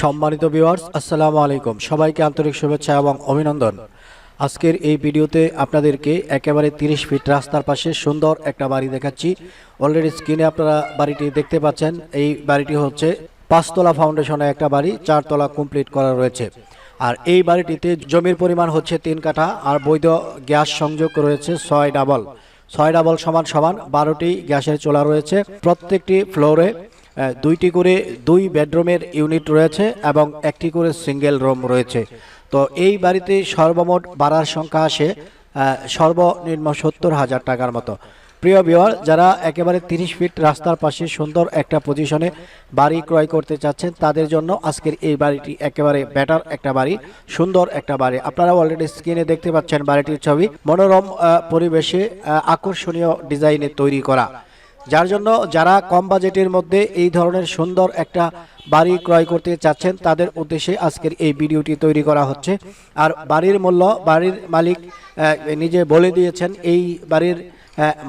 সম্মানিত ভিউয়ার্স আসসালামু আলাইকুম। সবাইকে আন্তরিক শুভেচ্ছা এবং অভিনন্দন। আজকের এই ভিডিওতে আপনাদেরকে একেবারে তিরিশ ফিট রাস্তার পাশে সুন্দর একটা বাড়ি দেখাচ্ছি। অলরেডি স্ক্রিনে আপনারা বাড়িটি দেখতে পাচ্ছেন। এই বাড়িটি হচ্ছে পাঁচতলা ফাউন্ডেশনে একটা বাড়ি, চারতলা কমপ্লিট করা রয়েছে। আর এই বাড়িটিতে জমির পরিমাণ হচ্ছে তিন কাঠা আর বৈধ গ্যাস সংযোগ রয়েছে ছয় ডাবল। ছয় ডাবল সমান সমান বারোটি গ্যাসের চোলা রয়েছে। প্রত্যেকটি ফ্লোরে দুইটি করে দুই বেডরুমের ইউনিট রয়েছে এবং একটি করে সিঙ্গেল রুম রয়েছে। তো এই বাড়িতে সর্বমোট বাড়ার সংখ্যা আসে সর্বনিম্ন সত্তর হাজার টাকার মতো। প্রিয় বিওয়ার যারা একেবারে তিরিশ ফিট রাস্তার পাশে সুন্দর একটা পজিশনে বাড়ি ক্রয় করতে চাচ্ছেন, তাদের জন্য আজকের এই বাড়িটি একেবারে বেটার একটা বাড়ি, সুন্দর একটা বাড়ি। আপনারা অলরেডি স্ক্রিনে দেখতে পাচ্ছেন বাড়িটির ছবি। মনোরম পরিবেশে আকর্ষণীয় ডিজাইনে তৈরি করা। যার জন্য যারা কম বাজেটের মধ্যে এই ধরনের সুন্দর একটা বাড়ি ক্রয় করতে চাচ্ছেন, তাদের উদ্দেশ্যে আজকের এই ভিডিওটি তৈরি করা হচ্ছে। আর বাড়ির মূল্য, বাড়ির মালিক নিজে বলে দিয়েছেন, এই বাড়ির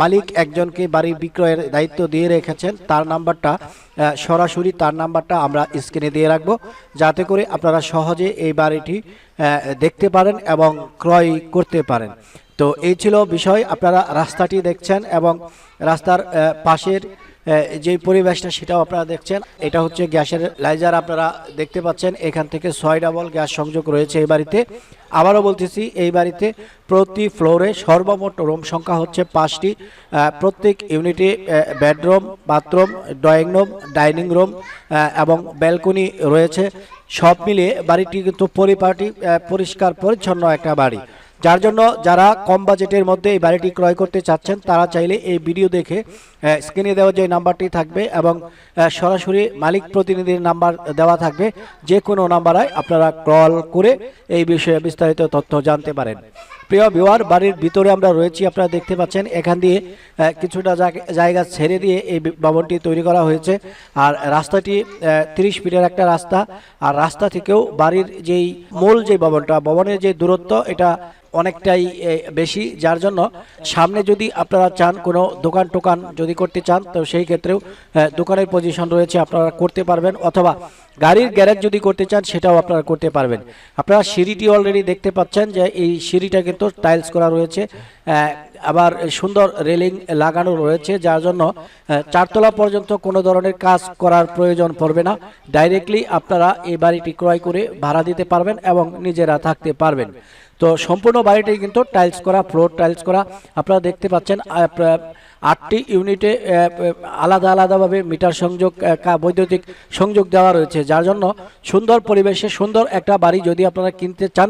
মালিক একজনকে বাড়ি বিক্রয়ের দায়িত্ব দিয়ে রেখেছেন। তার নাম্বারটা সরাসরি তার নাম্বারটা আমরা স্ক্রিনে দিয়ে রাখব। যাতে করে আপনারা সহজে এই বাড়িটি দেখতে পারেন এবং ক্রয় করতে পারেন। তো এই ছিল বিষয়। আপনারা রাস্তাটি দেখছেন এবং রাস্তার পাশের যে পরিবেশটা সেটাও আপনারা দেখছেন। এটা হচ্ছে গ্যাসের লাইজার, আপনারা দেখতে পাচ্ছেন। এখান থেকে ছয় ডাবল গ্যাস সংযোগ রয়েছে এই বাড়িতে। আবারও বলতেছি, এই বাড়িতে প্রতি ফ্লোরে সর্বমোট রুম সংখ্যা হচ্ছে পাঁচটি। প্রত্যেক ইউনিটে bedroom, bathroom, drawing room, dining room এবং ব্যালকনি রয়েছে। সব মিলিয়ে বাড়িটি কিন্তু পরিপাটি পরিষ্কার, পরিচ্ছন্ন একটা বাড়ি। যার জন্য যারা কম বাজেটের মধ্যে এই বাড়িটি ক্রয় করতে চাচ্ছেন, তারা চাইলে এই ভিডিও দেখে স্ক্রিনে দেওয়া যে নাম্বারটি থাকবে এবং সরাসরি মালিক প্রতিনিধির নাম্বার দেওয়া থাকবে, যে কোনো নাম্বারে আপনারা কল করে এই বিষয়ে বিস্তারিত তথ্য জানতে পারেন। প্রিয় বিওয়ার বাড়ির ভিতরে আমরা রয়েছি, আপনারা দেখতে পাচ্ছেন, এখান দিয়ে কিছুটা জায়গা- ছেড়ে দিয়ে এই ভবনটি তৈরি করা হয়েছে। আর রাস্তাটি তিরিশ ফিটের একটা রাস্তা। আর রাস্তা থেকেও বাড়ির যেই মূল যে ভবনটা, ভবনের যে দূরত্ব, এটা অনেকটাই বেশি। যার জন্য সামনে যদি আপনারা চান কোনো দোকান টোকান যদি করতে চান, তো সেই ক্ষেত্রেও দোকানের পজিশন রয়েছে, আপনারা করতে পারবেন। অথবা গাড়ির গ্যারেজ যদি করতে চান, সেটাও আপনারা করতে পারবেন। আপনারা সিঁড়িটি অলরেডি দেখতে পাচ্ছেন যে এই সিঁড়িটা কিন্তু টাইলস করা রয়েছে। আবার সুন্দর রেলিং লাগানো রয়েছে, যার জন্য চারতলা পর্যন্ত কোনো ধরনের কাজ করার প্রয়োজন পড়বে না। ডাইরেক্টলি আপনারা এই বাড়িটি ক্রয় করে ভাড়া দিতে পারবেন এবং নিজেরা থাকতে পারবেন। তো সম্পূর্ণ বাড়িটি কিন্তু টাইলস করা ফ্লোর টাইলস করা। আপনারা দেখতে পাচ্ছেন আটটি ইউনিটে আলাদা আলাদাভাবে মিটার সংযোগ বৈদ্যুতিক সংযোগ দেওয়া রয়েছে। যার জন্য সুন্দর পরিবেশে সুন্দর একটা বাড়ি যদি আপনারা কিনতে চান,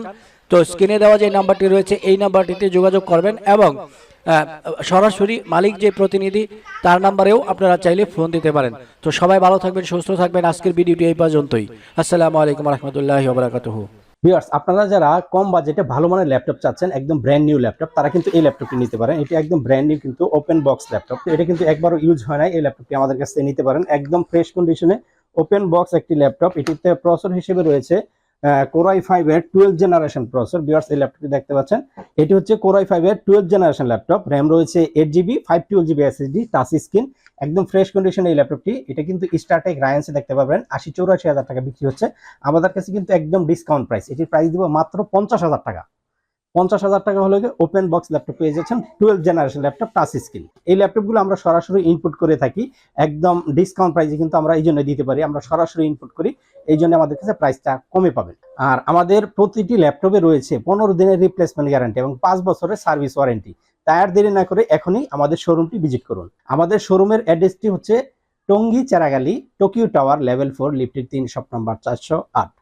তো স্ক্রিনে দেওয়া যে নাম্বারটি রয়েছে, এই নাম্বারটিতে যোগাযোগ করবেন এবং সরাসরি মালিক যে প্রতিনিধি, তার নাম্বারেও আপনারা চাইলে ফোন দিতে পারেন। তো সবাই ভালো থাকবেন, সুস্থ থাকবেন। আজকের ভিডিওটি এই পর্যন্তই। আসসালামু আলাইকুম রহমতুল্লাহ বারাকাতুহু। ভিউয়ার্স, আপনারা যারা কম বাজেটে ভালো মানের ল্যাপটপ চাচ্ছেন, একদম ব্র্যান্ড নিউ ল্যাপটপ, তারা কিন্তু এই ল্যাপটপটি নিতে পারেন। এটি একদম ব্র্যান্ড নিউ কিন্তু ওপেন বক্স ল্যাপটপ। এটা কিন্তু একবারও ইউজ হয় না এই ল্যাপটপটি আমাদের কাছে নিতে পারেন। একদম ফ্রেশ কন্ডিশনে ওপেন বক্স একটি ল্যাপটপ। এটিতে প্রসেসর হিসেবে রয়েছে কোরাই ফাইভ এর টুয়েলভ জেনারেশন প্রসেসর ভিউয়ার্স এই ল্যাপটপটি দেখতে পাচ্ছেন। এটি হচ্ছে কোরাই ফাইভ এর টুয়েলভ জেনারেশন ল্যাপটপ র্যাম রয়েছে eight GB five twelve GB SSD touch screen একদম ফ্রেশ কন্ডিশন এই ল্যাপটপটি এটা কিন্তু স্টার্টেক রায়ান্সে দেখতে পাবেন। আশি চৌরাশি হাজার টাকা বিক্রি হচ্ছে। আমাদের কাছে কিন্তু একদম ডিসকাউন্ট প্রাইস এটির প্রাইস দিব মাত্র পঞ্চাশ হাজার টাকা। পঞ্চাশ হাজার টাকা হলে ওপেন বক্স ল্যাপটপ পেয়ে যাচ্ছেন twelve generation laptop touch screen এই ল্যাপটপগুলো আমরা সরাসরি ইনপুট করে থাকি। একদম ডিসকাউন্ট প্রাইসে কিন্তু আমরা এই জন্য দিতে পারি। আমরা সরাসরি ইনপুট করি। এই জন্য আমাদের কাছে প্রাইসটা কমে পাবেন। আর আমাদের প্রতিটি ল্যাপটপে রয়েছে পনেরো দিনের রিপ্লেসমেন্ট গ্যারান্টি এবং পাঁচ বছরের সার্ভিস ওয়ারেন্টি তাই আর দেরি না করে এখনই আমাদের শোরুমটি ভিজিট করুন। আমাদের শোরুমের অ্যাড্রেসটি হচ্ছে Tongi Cheragali Tokyo tower level four লিফটের তিন শপ নম্বর চারশো আট।